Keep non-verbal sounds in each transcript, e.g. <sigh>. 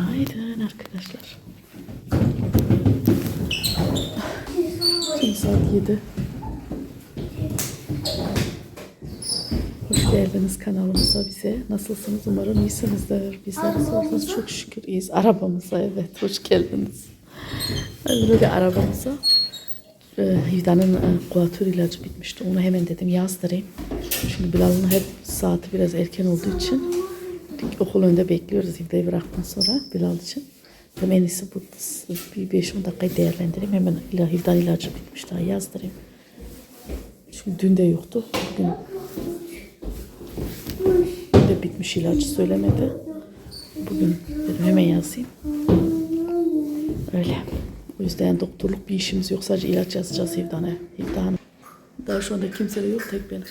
Günaydın arkadaşlar. Şimdi saat 7. Hoş geldiniz kanalımıza bize. Nasılsınız? Umarım iyisinizdir. Bizler sorsanız çok şükür iyiyiz. Arabamıza evet hoş geldiniz. Böyle arabamıza e, Hivda'nın e, kuatür ilacı bitmişti. Onu hemen dedim yazdırayım. Şimdi Bilal'ın hep saati biraz erken olduğu için okul önünde bekliyoruz Hivda'yı bıraktıktan sonra Bilal için. Dedim en iyisi bu bir 5-10 dakikayı değerlendireyim. Hemen ila- Hivda'nın ilacı bitmiş daha yazdırayım. Çünkü dün de yoktu. Bugün de bitmiş ilacı söylemedi. Bugün dedim hemen yazayım. Öyle. O yüzden doktorluk bir işimiz yok. Sadece ilaç yazacağız Hivdan'a. Hivdan. Daha şu anda kimse de yok. Tek benim.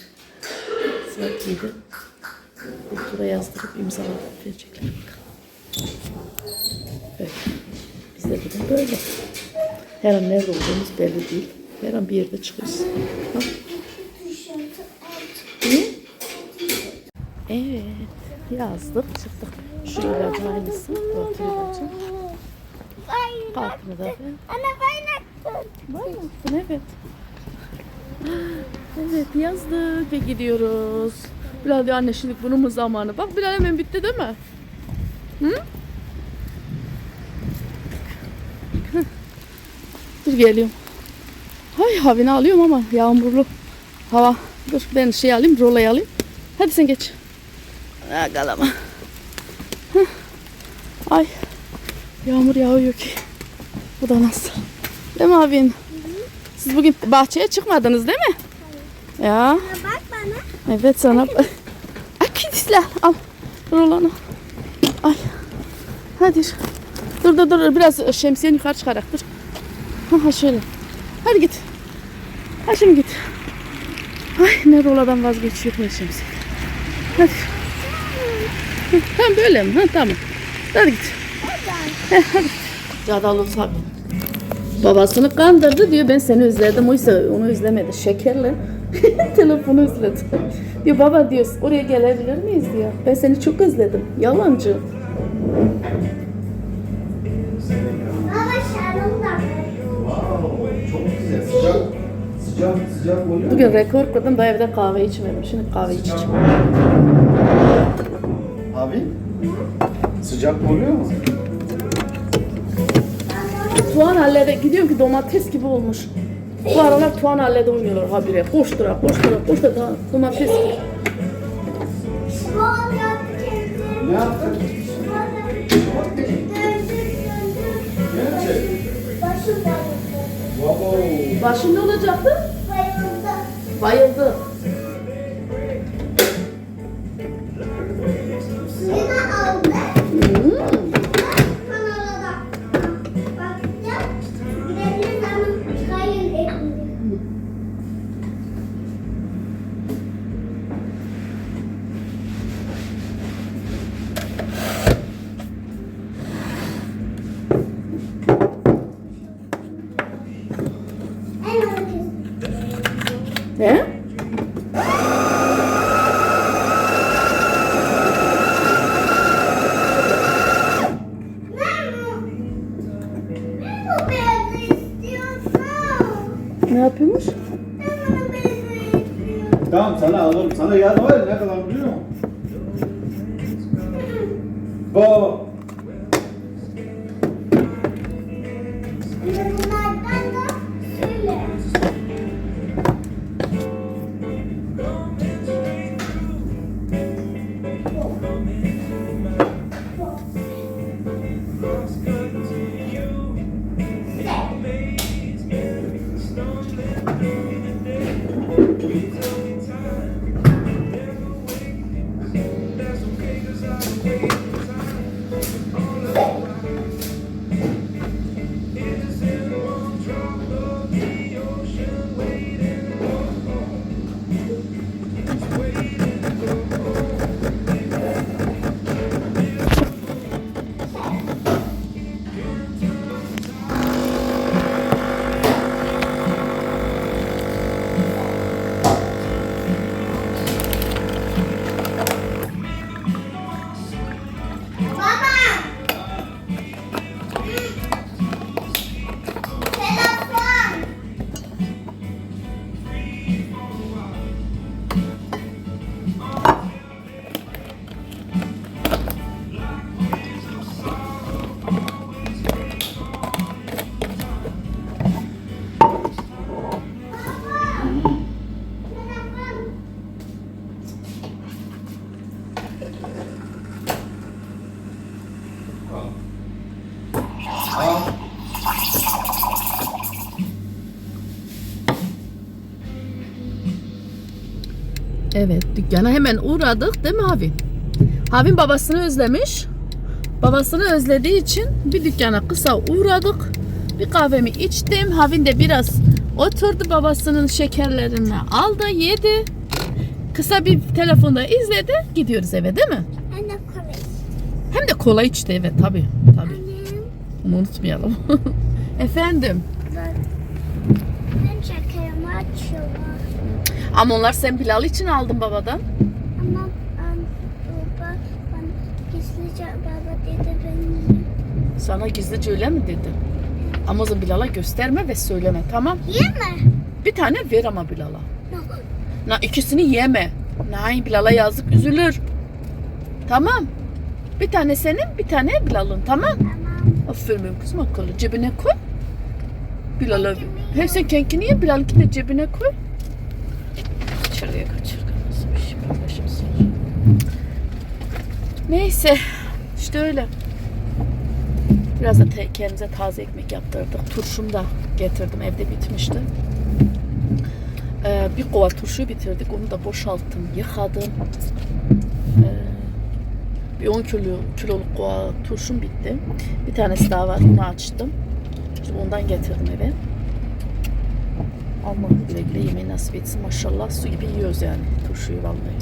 Saat 7. Doktora yazdırıp imzalayıp verecekler. bakalım. Öyle. Biz de böyle. Her an nerede olduğumuz belli değil. Her an bir yerde çıkıyoruz. Ha? Evet. Yazdık çıktık. Şu ilacın aynısı. Kuatür ilacı. Kartını da ver. Anne kaynattın. Var mı? Evet. <gasps> Evet yazdık ve gidiyoruz. Bilal diyor anne şimdi bunun mu zamanı? Bak Bilal hemen bitti değil mi? Hı? Dur geliyorum. Hay havini alıyorum ama yağmurlu hava. Dur ben şey alayım, rolayı alayım. Hadi sen geç. Ha, galama. Hah. Ay yağmur yağıyor ki. Bu da nasıl? Değil mi abin? Siz bugün bahçeye çıkmadınız değil mi? Ya. Evet sana. <laughs> Ay kidisler. Al. Rolanı. Ay. Hadi. Dur dur dur. Biraz şemsiyeni yukarı çıkarak dur. Ha, ha şöyle. Hadi git. Ha şimdi git. Ay ne roladan vazgeçiyor ne şemsiye. Hadi. Tamam böyle mi? Ha, tamam. Hadi git. Heh, hadi. Cadalı. Babasını kandırdı diyor ben seni özledim. Oysa onu özlemedi. Şekerle <laughs> telefonu özledi. diyor baba diyor oraya gelebilir miyiz diyor. Ben seni çok özledim. Yalancı. Baba şarım da. Wow, çok güzel. Sıcak, sıcak, sıcak oluyor. mu? Bugün rekor kırdım da evde kahve içmedim. Şimdi kahve içeceğim. Abi, sıcak oluyor mu? Tuğan hallede gidiyorum ki domates gibi olmuş. Bu aralar Tuğan hallede oynuyorlar habire. Koştura koştura koştura da domates gibi. Baba yaptı kendini. Ne yaptın? Ne olacaktı? Bayıldı. Bayıldı. He? Ne yapıyormuş? Tamam sana alırım. Sana yardım var ya ne kadar biliyor Mama. Evet dükkana hemen uğradık değil mi Havin? Havin babasını özlemiş. Babasını özlediği için bir dükkana kısa uğradık. Bir kahvemi içtim. Havin de biraz oturdu babasının şekerlerini aldı yedi. Kısa bir telefonda izledi. Gidiyoruz eve değil mi? Anne kolay. Hem de kola içti evet tabii. Annem. Onu unutmayalım. <laughs> Efendim. Bak. Ben şekerimi açıyorum. Ama onlar sen Bilal için aldın babadan. Ama um, baba bana gizlice baba dedi benim. Sana gizlice öyle mi dedi? Ama o zaman Bilal'a gösterme ve söyleme tamam. Yeme. Bir tane ver ama Bilal'a. No. Na ikisini yeme. Nein Bilal'a yazık üzülür. Tamam. Bir tane senin bir tane Bilal'ın tamam. Tamam. Aferin benim kızım akıllı. Cebine koy. Bilal'a Hem sen kenkini ye Bilal'ınki de cebine koy. İçeriye kaçırdı. Nasıl bir şey. Neyse. işte öyle. Biraz da te- kendimize taze ekmek yaptırdık. Turşum da getirdim. Evde bitmişti. Ee, bir kova turşuyu bitirdik. Onu da boşalttım, yıkadım. Ee, bir 10 kilo, kiloluk kova turşum bitti. Bir tanesi daha var. Onu açtım. İşte ondan getirdim eve. Allah güle güle yemeği nasip etsin. Maşallah su gibi yiyoruz yani turşuyu vallahi.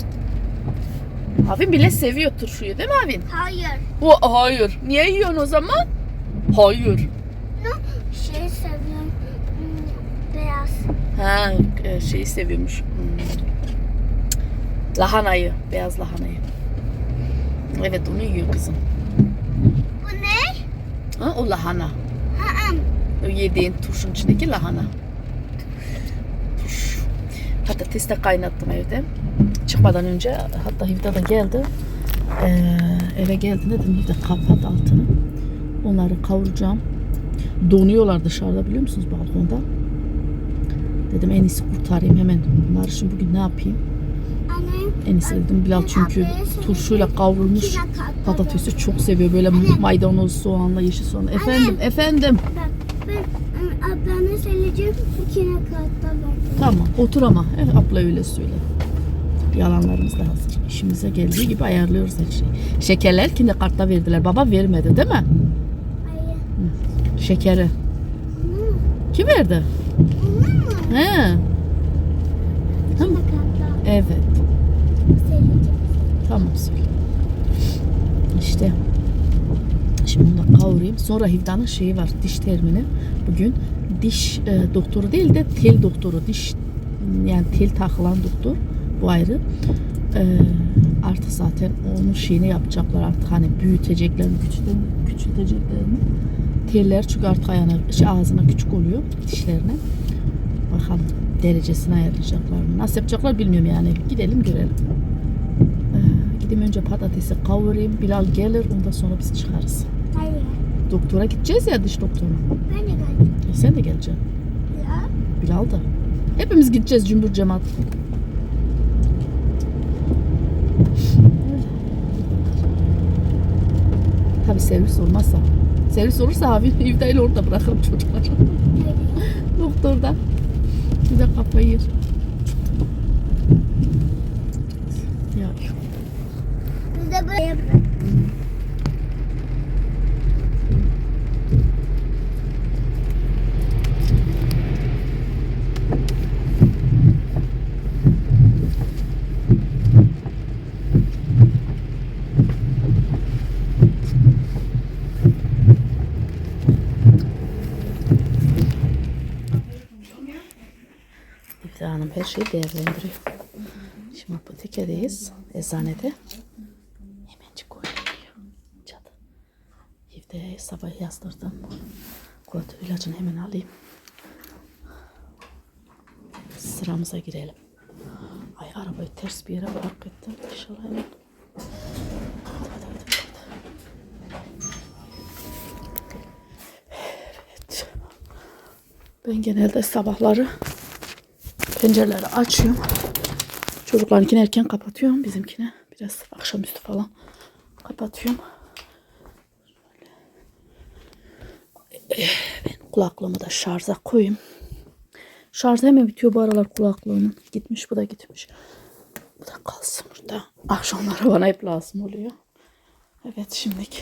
Abim bile seviyor turşuyu değil mi abin? Hayır. Bu hayır. Niye yiyorsun o zaman? Hayır. Şey seviyorum. hmm, Beyaz. Ha e, şeyi seviyormuş. Hmm. Lahanayı. Beyaz lahanayı. Evet onu yiyor kızım. Bu ne? Ha, o lahana. Aa, O yediğin turşun içindeki lahana. Patates de kaynattım evde. Çıkmadan önce hatta Hivda da geldi. Ee, eve geldiğinde dedim Hivda kapat altını. Onları kavuracağım. Donuyorlar dışarıda biliyor musunuz balkonda. Dedim en iyisi kurtarayım hemen. Bunları şimdi bugün ne yapayım? En iyisi dedim Bilal çünkü turşuyla kavrulmuş patatesi çok seviyor. Böyle maydanoz, soğanla, yeşil soğanla. Efendim, efendim. Ben ım, ablana söyleyeceğim. İkine katta. Tamam otur ama. Evet, abla öyle söyle. Yalanlarımız da hazır. İşimize geldiği gibi ayarlıyoruz her şeyi. Şekerler kinde kartta verdiler. Baba vermedi değil mi? Hayır. Şekeri. Onu, Kim verdi? mu? He. Katta Evet. Tamam söyle. İşte. Şimdi bunu da kavurayım. Sonra Hivda'nın şeyi var. Diş termini. Bugün diş e, doktoru değil de tel doktoru. Diş yani tel takılan doktor. Bu ayrı. E, artık zaten onun şeyini yapacaklar artık hani büyüteceklerini, küçülteceklerini, küçülteceklerini. Teller çünkü artık ayağına, şey, ağzına küçük oluyor dişlerine. Bakalım derecesini ayarlayacaklar mı? Nasıl yapacaklar bilmiyorum yani. Gidelim görelim. Ee, gideyim önce patatesi kavurayım. Bilal gelir ondan sonra biz çıkarız. Hayır. Doktora gideceğiz ya diş doktoruna. Ben de geldim. Sen de geleceksin. Ya. Bilal da. Hepimiz gideceğiz cümbür cemaat. Tabi servis olmazsa. Servis olursa abi <laughs> İvda'yla orada bırakırım çocuklar. <laughs> Doktorda. Bir de kafayı yer. Ya Biz de böyle yapalım. Her şeyi değerlendiriyor. Şimdi apotekedeyiz. Eczanede. Hemencik oynanıyor. Cadı. İftaya sabah yazdırdım. Kuatör ilacını hemen alayım. Sıramıza girelim. Ay arabayı ters bir yere park ettim. İnşallah hemen. Ben genelde sabahları pencereleri açıyorum. Çocuklarınkini erken kapatıyorum. Bizimkini biraz akşamüstü falan kapatıyorum. Şöyle. Ben kulaklığımı da şarja koyayım. Şarj hemen bitiyor bu aralar kulaklığımın. Gitmiş bu da gitmiş. Bu da kalsın burada. Akşamları bana hep lazım oluyor. Evet şimdiki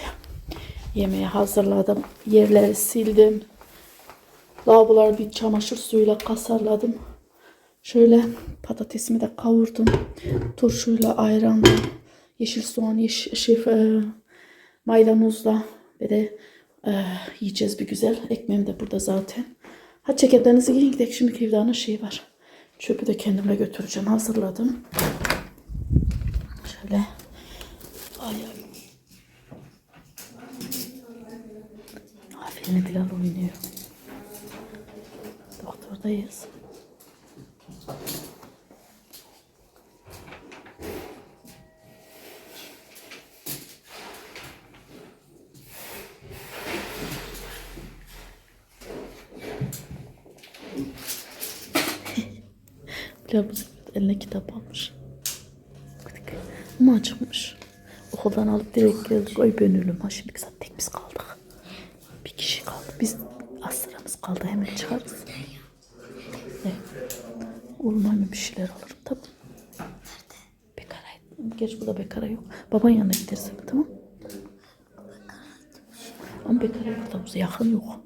yemeği hazırladım. Yerleri sildim. Lavaboları bir çamaşır suyuyla kasarladım. Şöyle patatesimi de kavurdum. Turşuyla, ayranla, yeşil soğan, yeşil, şey, e, maydanozla ve de e, yiyeceğiz bir güzel. Ekmeğim de burada zaten. Hadi ceketlerinizi giyin gidelim. Şimdi Kevda'nın şeyi var. Çöpü de kendime götüreceğim. Hazırladım. Şöyle. Ay ay. Aferin Bilal oynuyor. Doktordayız. Bilal bu sefer eline kitap almış. Ama acıkmış. Okuldan alıp direkt geldik. Ay ben ölüm. Ha şimdi zaten tek biz kaldık. Bir kişi kaldı. Biz az sıramız kaldı. Hemen çıkarız. Ne? Oğlum hemen bir şeyler alırım. Tamam. Bekara. Geç burada bekara yok. Baban yanına gideriz. Tamam. Ama bekara yok. Tamam. Yakın yok.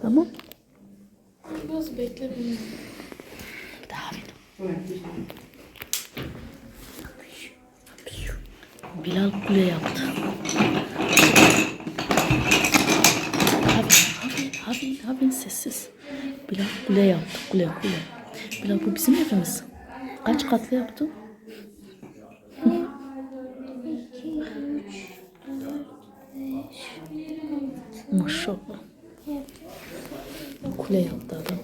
Tamam. Biraz bekle beni. Bir daha bir. Bilal kule yaptı. Abi, abi sessiz. Bilal kule yaptı, kule, kule. Bilal bu bizim evimiz. Kaç katlı yaptı? Maşallah. Kule yaptı adam.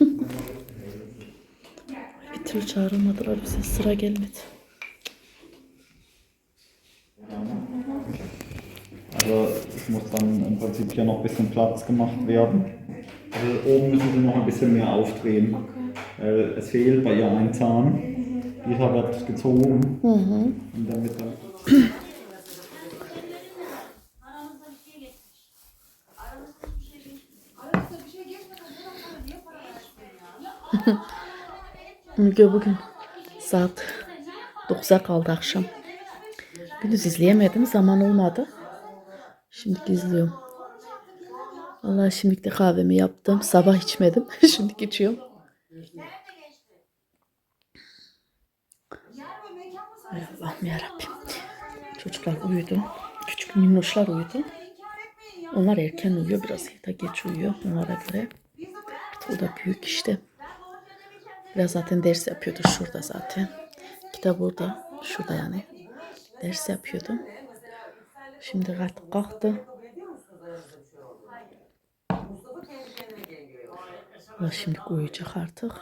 <laughs> Bir türlü çağrılmadılar bize. Sıra gelmedi. Also es muss dann im Prinzip hier noch ein bisschen Platz gemacht werden. Also oben müssen sie noch ein bisschen mehr aufdrehen. Weil es fehlt bei ihr ein Zahn. Dieser wird gezogen. Und damit dann Müge bugün saat 9'a kaldı akşam. Gündüz izleyemedim. Zaman olmadı. Şimdi izliyorum. Vallahi şimdi de kahvemi yaptım. Sabah içmedim. <laughs> şimdi içiyorum. Ay Allah'ım yarabbim. Çocuklar uyudu. Küçük minnoşlar uyudu. Onlar erken uyuyor. Biraz da geç uyuyor onlara göre. O da büyük işte. Biraz zaten ders yapıyordu şurada zaten. Kitap orada. Şurada yani. Ders yapıyordu. Şimdi artık kalktı. O şimdi uyuyacak artık.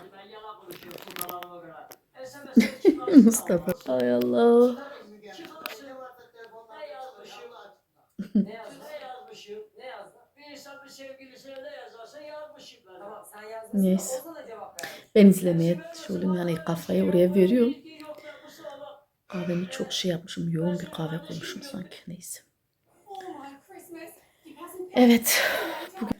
Mustafa. Ay Allah. Ne yazmışım? Ne yazmışım ben. Tamam sen. Neyse. Ben izlemeye şöyle yani kafayı oraya veriyorum. Kahvemi çok şey yapmışım. Yoğun bir kahve koymuşum sanki. Neyse. Evet. Bugün...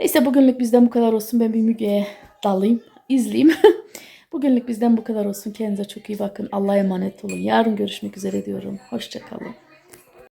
Neyse bugünlük bizden bu kadar olsun. Ben bir Müge'ye dalayım. izleyeyim. <laughs> bugünlük bizden bu kadar olsun. Kendinize çok iyi bakın. Allah'a emanet olun. Yarın görüşmek üzere diyorum. Hoşçakalın.